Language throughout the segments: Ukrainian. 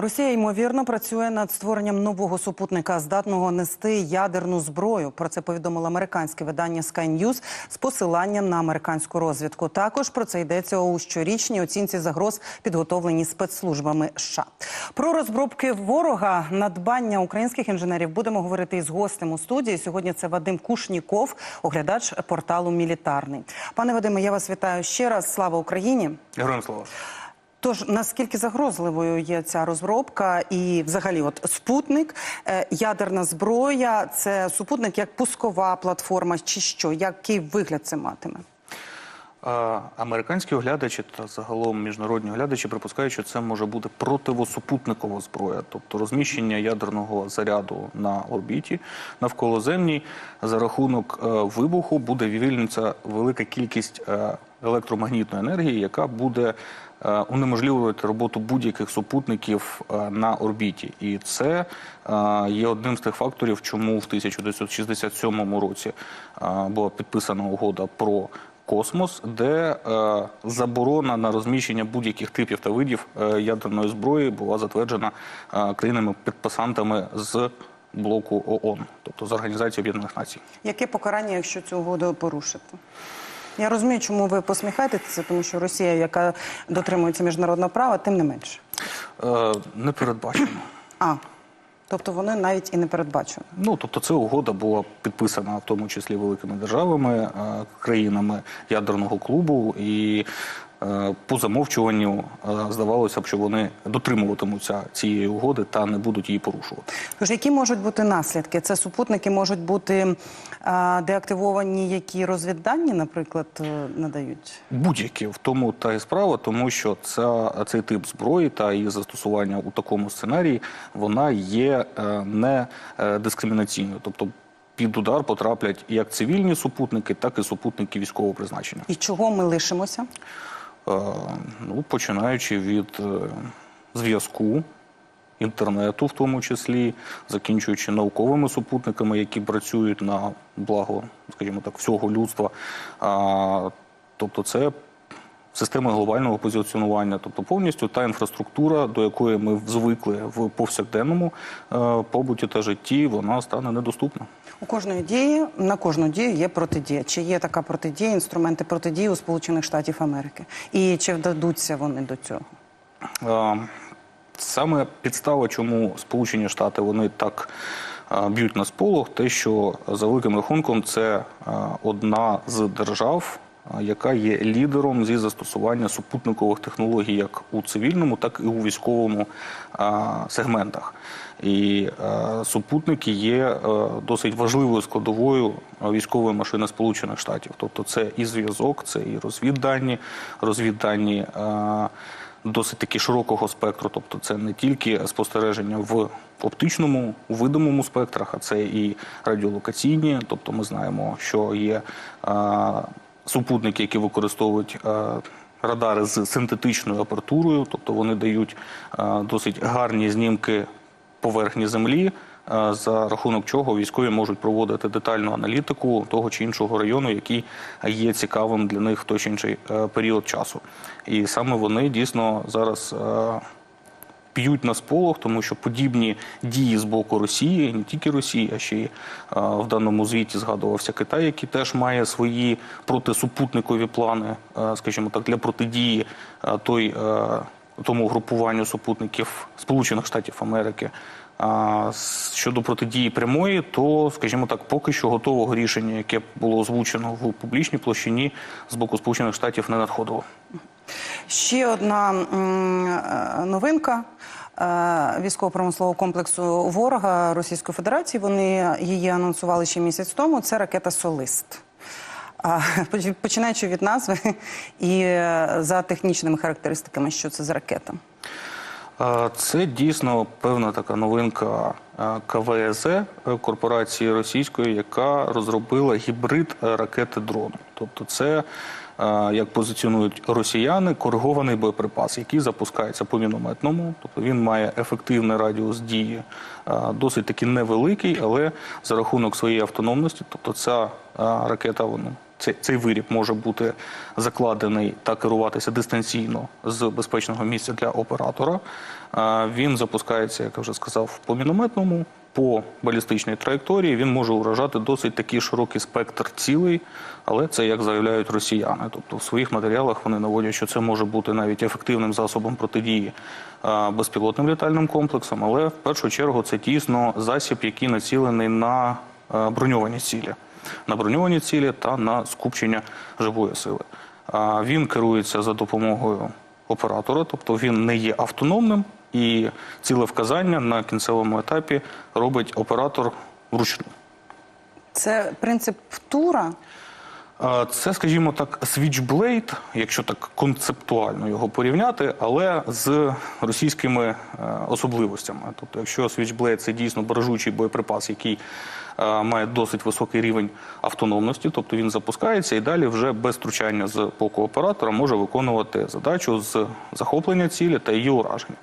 Росія ймовірно працює над створенням нового супутника, здатного нести ядерну зброю. Про це повідомило американське видання Sky News з посиланням на американську розвідку. Також про це йдеться у щорічній оцінці загроз, підготовленій спецслужбами США. Про розробки ворога, надбання українських інженерів будемо говорити із гостем у студії. Сьогодні це Вадим Кушніков, оглядач порталу Мілітарний. Пане Вадиме, я вас вітаю ще раз. Слава Україні! Героям слава. Тож наскільки загрозливою є ця розробка, і взагалі, от спутник, е, ядерна зброя, це супутник як пускова платформа, чи що? Який вигляд це матиме? Американські оглядачі та загалом міжнародні оглядачі припускають, що це може бути противосупутникова зброя, тобто розміщення ядерного заряду на орбіті навколоземній за рахунок е, вибуху буде вивільнюється велика кількість е, електромагнітної енергії, яка буде е, унеможливувати роботу будь-яких супутників е, на орбіті, і це е, є одним з тих факторів, чому в 1967 році була підписана угода про космос, де заборона на розміщення будь-яких типів та видів ядерної зброї була затверджена країнами-підписантами з блоку ООН, тобто з Організації Об'єднаних Націй. Яке покарання, якщо цю угоду порушити? Я розумію, чому ви посміхаєтеся, тому що Росія, яка дотримується міжнародного права, тим не менше. Е, не передбачено. А тобто вони навіть і не передбачені. Ну тобто, ця угода була підписана в тому числі великими державами, е, країнами ядерного клубу, і по замовчуванню е, здавалося б, що вони дотримуватимуться цієї угоди та не будуть її порушувати. Тож які можуть бути наслідки? Це супутники можуть бути деактивовані, які розвіддані, наприклад, е, надають. Будь-які в тому та і справа, тому що ця, цей тип зброї та її застосування у такому сценарії вона є е, не е, дискримінаційною, тобто. Під удар потраплять як цивільні супутники, так і супутники військового призначення. І чого ми лишимося? Е, ну, починаючи від е, зв'язку, інтернету, в тому числі, закінчуючи науковими супутниками, які працюють на благо, скажімо так, всього людства. Тобто, це система глобального позиціонування, тобто повністю та інфраструктура, до якої ми звикли в повсякденному е, побуті та житті, вона стане недоступна. У кожної дії на кожну дію є протидія. Чи є така протидія, інструменти протидії у Сполучених Штатів Америки? І чи вдадуться вони до цього? Е, Саме підстава, чому Сполучені Штати вони так е, б'ють на сполох, те, що за великим рахунком це одна з держав, яка є лідером зі застосування супутникових технологій як у цивільному, так і у військовому сегментах. І супутники є е, досить важливою складовою військової машини Сполучених Штатів. Тобто, це і зв'язок, це і розвіддані, розвіддані. Досить таки широкого спектру, тобто це не тільки спостереження в оптичному, видимому спектрах, а це і радіолокаційні. Тобто ми знаємо, що є е, супутники, які використовують е, радари з синтетичною апаратурою, тобто вони дають е, досить гарні знімки поверхні землі. е, За рахунок чого військові можуть проводити детальну аналітику того чи іншого району, який є цікавим для них в той чи інший період часу. І саме вони дійсно зараз п'ють на сполох, тому що подібні дії з боку Росії, не тільки Росії, а ще й в даному звіті згадувався Китай, який теж має свої протисупутникові плани, е, скажімо так, для протидії е, той, е, тому групуванню супутників Сполучених Штатів Америки. А щодо протидії прямої, то, скажімо так, поки що готового рішення, яке було озвучено в публічній площині з боку Сполучених Штатів, не надходило. Ще одна новинка військово-промислового комплексу ворога Російської Федерації. Вони її анонсували ще місяць тому. Це ракета Солист. Починаючи від назви і е, за технічними характеристиками, що це за ракета. Е, Це дійсно певна така новинка е, КВС е, корпорації російської, яка розробила гібрид е, ракети дрону. Тобто, це е, як позиціонують росіяни, коригований боєприпас, який запускається по мінометному. Тобто він має ефективний радіус дії, е, досить таки невеликий, але за рахунок своєї автономності, тобто ця е, ракета вона цей, цей виріб може бути закладений та керуватися дистанційно з безпечного місця для оператора. Е, Він запускається, як я вже сказав, по мінометному, по балістичній траєкторії. Він може уражати досить такий широкий спектр цілей, але це як заявляють росіяни. Тобто в своїх матеріалах вони наводять, що це може бути навіть ефективним засобом протидії безпілотним літальним комплексам, але в першу чергу це дійсно засіб, який націлений на броньовані цілі, на броньовані цілі та на скупчення живої сили. Він керується за допомогою оператора, тобто він не є автономним, і ціле вказання на кінцевому етапі робить оператор вручну. Це принцип тура. Це, скажімо так, свічблейд, якщо так концептуально його порівняти, але з російськими е, особливостями. Тобто, якщо свічблейд – це дійсно бережучий боєприпас, який має досить високий рівень автономності, тобто він запускається і далі вже без втручання з боку оператора може виконувати задачу з захоплення цілі та її ураження.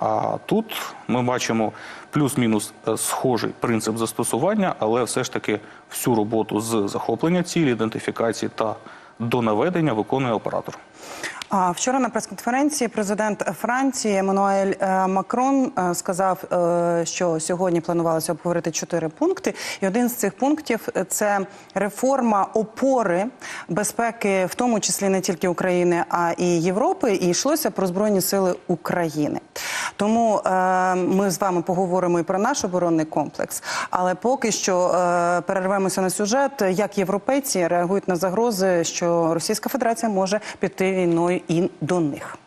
А тут ми бачимо плюс-мінус е, схожий принцип застосування, але все ж таки всю роботу з захоплення цілі, ідентифікації та до наведення виконує оператор. Вчора на прес-конференції президент Франції Еммануель е, Макрон е, сказав, е, що сьогодні планувалося обговорити чотири пункти, і один з цих пунктів це реформа опори безпеки, в тому числі не тільки України, а і Європи. І йшлося про збройні сили України. Тому е, ми з вами поговоримо і про наш оборонний комплекс. Але поки що е, перервемося на сюжет, як європейці реагують на загрози, що Російська Федерація може піти війною і до них.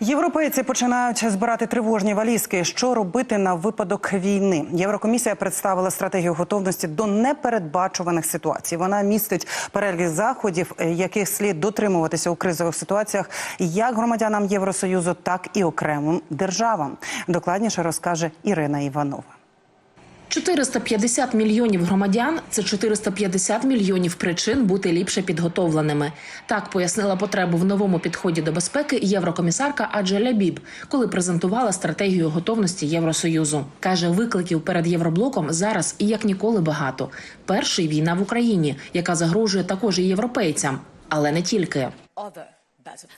Європейці починають збирати тривожні валізки. Що робити на випадок війни? Єврокомісія представила стратегію готовності до непередбачуваних ситуацій. Вона містить перелік заходів, яких слід дотримуватися у кризових ситуаціях, як громадянам Євросоюзу, так і окремим державам. Докладніше розкаже Ірина Іванова. 450 мільйонів громадян це 450 мільйонів причин бути ліпше підготовленими. Так пояснила потребу в новому підході до безпеки єврокомісарка Аджеля Біб, коли презентувала стратегію готовності Євросоюзу. каже, викликів перед євроблоком зараз і як ніколи багато. Перший війна в Україні, яка загрожує також і європейцям, але не тільки.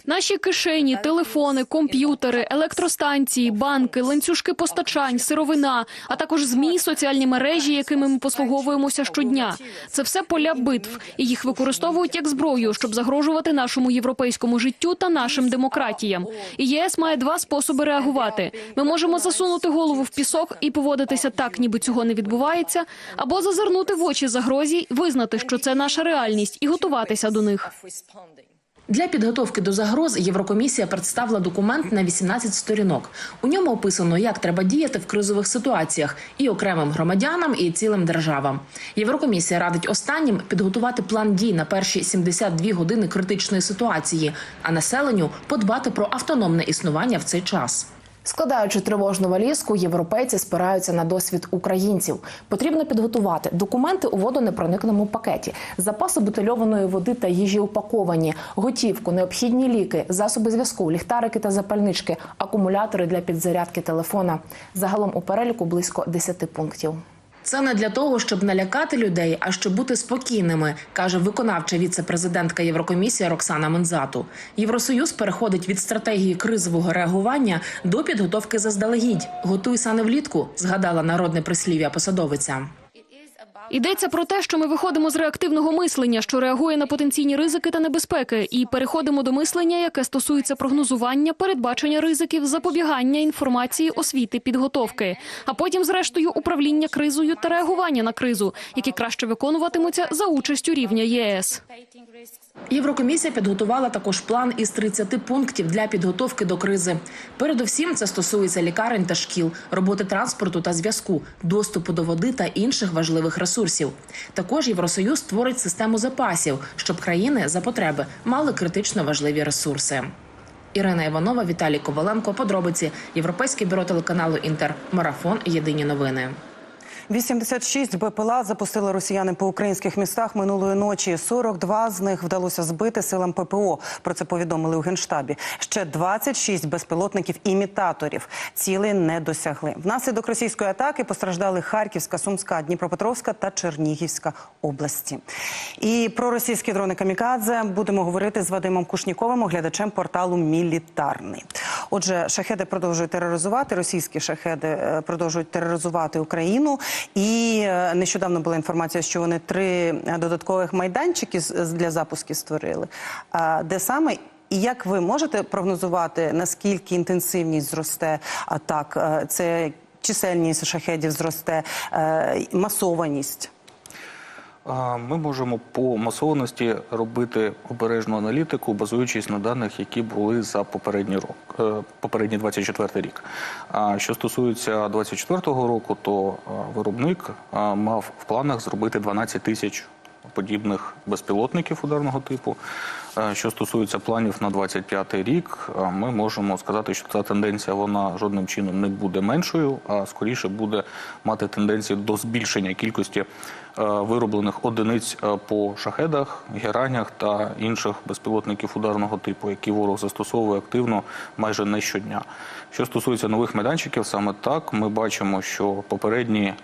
Наші кишені, телефони, комп'ютери, електростанції, банки, ланцюжки постачань, сировина, а також змі, соціальні мережі, якими ми послуговуємося щодня. Це все поля битв, і їх використовують як зброю, щоб загрожувати нашому європейському життю та нашим демократіям. І ЄС має два способи реагувати: ми можемо засунути голову в пісок і поводитися так, ніби цього не відбувається, або зазирнути в очі загрозі, визнати, що це наша реальність, і готуватися до них. Для підготовки до загроз Єврокомісія представила документ на 18 сторінок. У ньому описано, як треба діяти в кризових ситуаціях і окремим громадянам, і цілим державам. Єврокомісія радить останнім підготувати план дій на перші 72 години критичної ситуації, а населенню подбати про автономне існування в цей час. Складаючи тривожну валізку, європейці спираються на досвід українців. Потрібно підготувати документи у водонепроникному пакеті, запаси бутильованої води та їжі упаковані, готівку, необхідні ліки, засоби зв'язку, ліхтарики та запальнички, акумулятори для підзарядки телефона. Загалом у переліку близько 10 пунктів. Це не для того, щоб налякати людей, а щоб бути спокійними, каже виконавча віце-президентка Єврокомісії Роксана Мензату. Євросоюз переходить від стратегії кризового реагування до підготовки заздалегідь. Готуйся не влітку, згадала народне прислів'я посадовиця. Йдеться про те, що ми виходимо з реактивного мислення, що реагує на потенційні ризики та небезпеки, і переходимо до мислення, яке стосується прогнозування, передбачення ризиків, запобігання інформації, освіти, підготовки, а потім, зрештою, управління кризою та реагування на кризу, які краще виконуватимуться за участю рівня ЄС. Єврокомісія підготувала також план із 30 пунктів для підготовки до кризи. Передусім, це стосується лікарень та шкіл, роботи транспорту та зв'язку, доступу до води та інших важливих ресурсів. Також Євросоюз створить систему запасів, щоб країни за потреби мали критично важливі ресурси. Ірина Іванова, Віталій Коваленко. Подробиці Європейське бюро телеканалу Інтер. Марафон. Єдині новини. 86 БПЛА запустили росіяни по українських містах минулої ночі. 42 з них вдалося збити силам ППО. Про це повідомили у генштабі. Ще 26 безпілотників-імітаторів цілей не досягли. Внаслідок російської атаки постраждали Харківська, Сумська, Дніпропетровська та Чернігівська області. І про російські дрони камікадзе будемо говорити з Вадимом Кушніковим, оглядачем порталу Мілітарний. Отже, шахеди продовжують тероризувати. Російські шахеди е, продовжують тероризувати Україну. І е, нещодавно була інформація, що вони три е, додаткових майданчики для запусків створили. Де саме і як ви можете прогнозувати, наскільки інтенсивність зросте атак? Е, Це чисельність шахедів зросте, масованість? Ми можемо по масованості робити обережну аналітику, базуючись на даних, які були за попередній рок, е, попередній 24 рік. А що стосується 24-го року, то виробник мав в планах зробити 12 тисяч подібних безпілотників ударного типу. Е, Що стосується планів на 25-й рік, е, ми можемо сказати, що ця тенденція вона жодним чином не буде меншою, а скоріше буде мати тенденцію до збільшення кількості е, вироблених одиниць по шахедах, геранях та інших безпілотників ударного типу, які ворог застосовує активно майже не щодня. Що стосується нових майданчиків, саме так ми бачимо, що попередні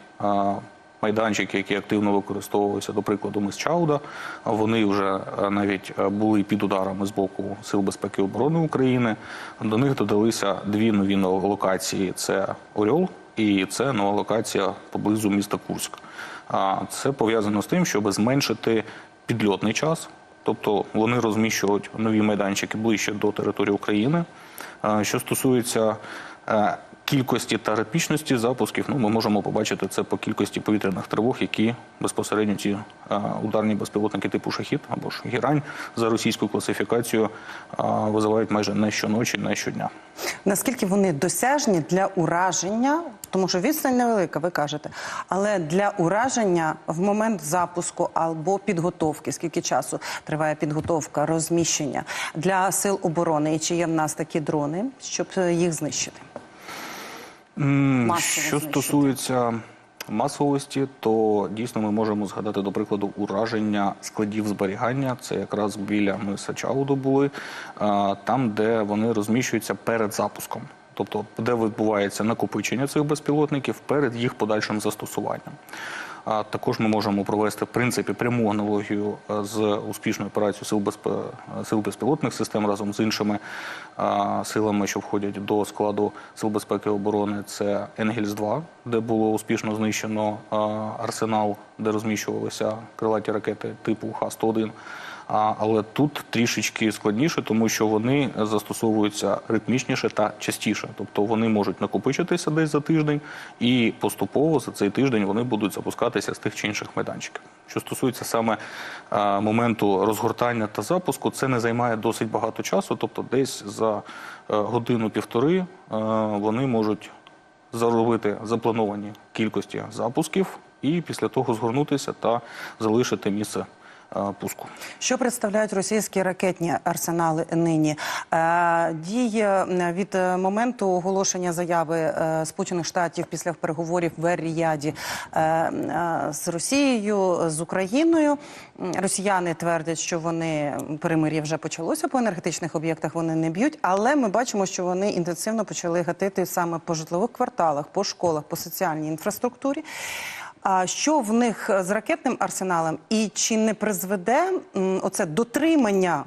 майданчики, які активно використовуються, до прикладу, мис Чауда, вони вже е, навіть е, були під ударами з боку Сил безпеки і оборони України. До них додалися дві нові локації: це Орел і це нова локація поблизу міста Курськ. Це пов'язано з тим, щоб зменшити підльотний час. Тобто вони розміщують нові майданчики ближче до території України. Е, Що стосується кількості та ритмічності запусків, ну ми можемо побачити це по кількості повітряних тривог, які безпосередньо ці ударні безпілотники типу шахід або ж гірань за російською класифікацією е, визивають майже не щоночі, не щодня. Наскільки вони досяжні для ураження, тому що відстань невелика, ви кажете, але для ураження в момент запуску або підготовки, скільки часу триває підготовка, розміщення для сил оборони, і чи є в нас такі дрони, щоб е, їх знищити? Що стосується масовості, то дійсно ми можемо згадати, до прикладу, ураження складів зберігання. Це якраз біля миса Чауду були, там, де вони розміщуються перед запуском. Тобто, де відбувається накопичення цих безпілотників перед їх подальшим застосуванням. А також ми можемо провести в принципі пряму аналогію е, з успішною операцією сил безп... сил безпілотних систем разом з іншими а, силами, що входять до складу сил безпеки і оборони. Це Енгельс 2 де було успішно знищено а, арсенал, де розміщувалися крилаті ракети типу Х-101. Але тут трішечки складніше, тому що вони застосовуються ритмічніше та частіше. Тобто вони можуть накопичитися десь за тиждень, і поступово за цей тиждень вони будуть запускатися з тих чи інших майданчиків. Що стосується саме моменту розгортання та запуску, це не займає досить багато часу. Тобто, десь за е, годину-півтори е, вони можуть заробити заплановані кількості запусків і після того згорнутися та залишити місце пуску. Що представляють російські ракетні арсенали нині? Е, від е, моменту оголошення заяви е, Сполучених Штатів після переговорів в е, е, з Росією, з Україною. Росіяни твердять, що вони перемир'я вже почалося по енергетичних об'єктах. Вони не б'ють, але ми бачимо, що вони інтенсивно почали гатити саме по житлових кварталах, по школах, по соціальній інфраструктурі. Що в них з ракетним арсеналом, і чи не призведе оце дотримання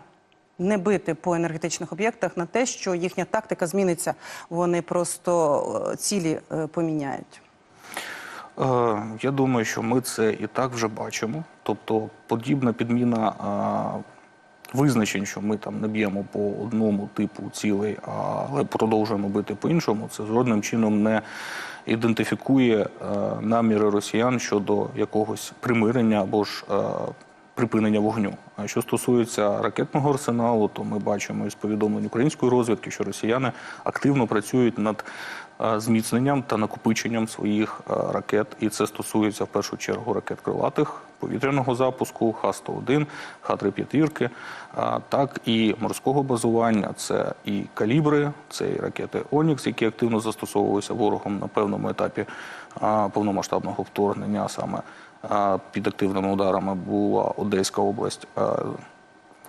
не бити по енергетичних об'єктах на те, що їхня тактика зміниться, вони просто е, цілі е, поміняють? Е, Я думаю, що ми це і так вже бачимо. Тобто, подібна підміна визначень, що ми там не б'ємо по одному типу цілей, але продовжуємо бити по іншому, це жодним чином не ідентифікує е, наміри росіян щодо якогось примирення або ж е, припинення вогню. А що стосується ракетного арсеналу, то ми бачимо із повідомлень української розвідки, що росіяни активно працюють над е, зміцненням та накопиченням своїх ракет, і це стосується в першу чергу ракет крилатих повітряного запуску Х-101, Х-3 п'ятірки, так і морського базування. Це і калібри, це і ракети Онікс, які активно застосовувалися ворогом на певному етапі повномасштабного вторгнення. Саме під активними ударами була Одеська область.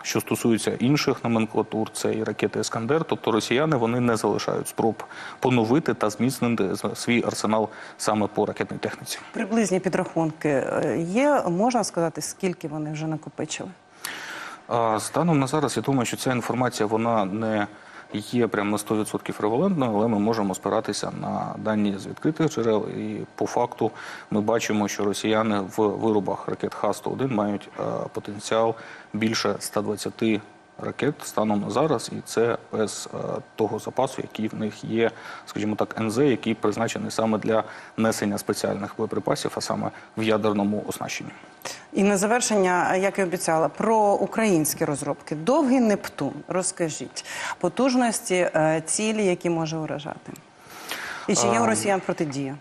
Що стосується інших номенклатур, це і ракети Ескандер, тобто росіяни вони не залишають спроб поновити та зміцнити свій арсенал саме по ракетній техніці. Приблизні підрахунки е, є, можна сказати, скільки вони вже накопичили? Станом на зараз я думаю, що ця інформація вона не є прямо на 100% револентною, але ми можемо спиратися на дані з відкритих джерел. І по факту ми бачимо, що росіяни в виробах ракет Х-101 мають е, потенціал більше 120 ракет станом на зараз, і це без е, того запасу, який в них є, скажімо так, НЗ, який призначений саме для несення спеціальних боєприпасів, а саме в ядерному оснащенні. І на завершення, як і обіцяла, про українські розробки. Довгий Нептун. Розкажіть потужності е, цілі, які може уражати. І чи є у росіян протидія?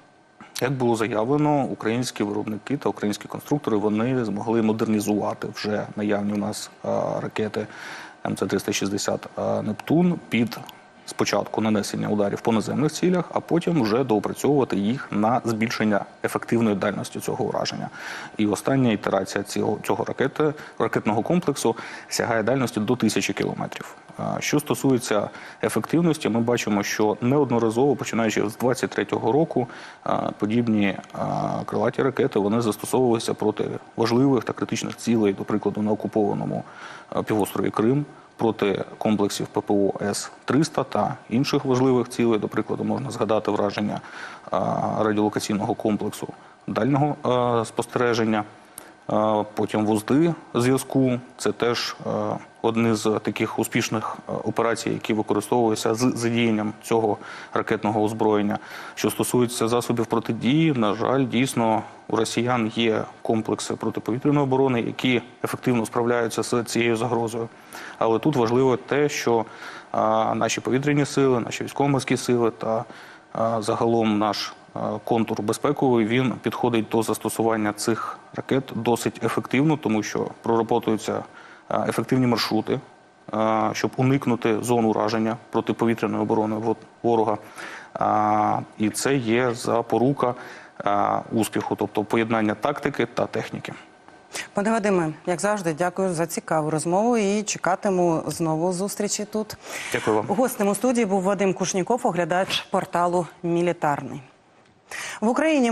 Як було заявлено, українські виробники та українські конструктори вони змогли модернізувати вже наявні у нас а, ракети МЦ-360 Нептун під спочатку нанесення ударів по наземних цілях, а потім вже доопрацьовувати їх на збільшення ефективної дальності цього ураження. І остання ітерація цього, цього ракети, ракетного комплексу сягає дальності до тисячі кілометрів. Що стосується ефективності, ми бачимо, що неодноразово, починаючи з 23-го року, подібні крилаті ракети вони застосовувалися проти важливих та критичних цілей, до прикладу, на окупованому півострові Крим. Проти комплексів ППО С-300 та інших важливих цілей, до прикладу, можна згадати враження радіолокаційного комплексу дальнього спостереження. Потім вузди зв'язку. Це теж е, одні з таких успішних е, операцій, які використовуються з задіянням цього ракетного озброєння. Що стосується засобів протидії, на жаль, дійсно у росіян є комплекси протиповітряної оборони, які ефективно справляються з цією загрозою. Але тут важливо те, що наші повітряні сили, наші військово-морські сили та загалом наш контур безпековий він підходить до застосування цих ракет досить ефективно, тому що проработуються а, ефективні маршрути, щоб уникнути зону ураження протиповітряної оборони ворога. І це є запорука успіху, тобто поєднання тактики та техніки. Пане Вадиме, як завжди, дякую за цікаву розмову і чекатиму знову зустрічі тут. Дякую вам. Гостем у студії був Вадим Кушніков, оглядач порталу Мілітарний. В Україні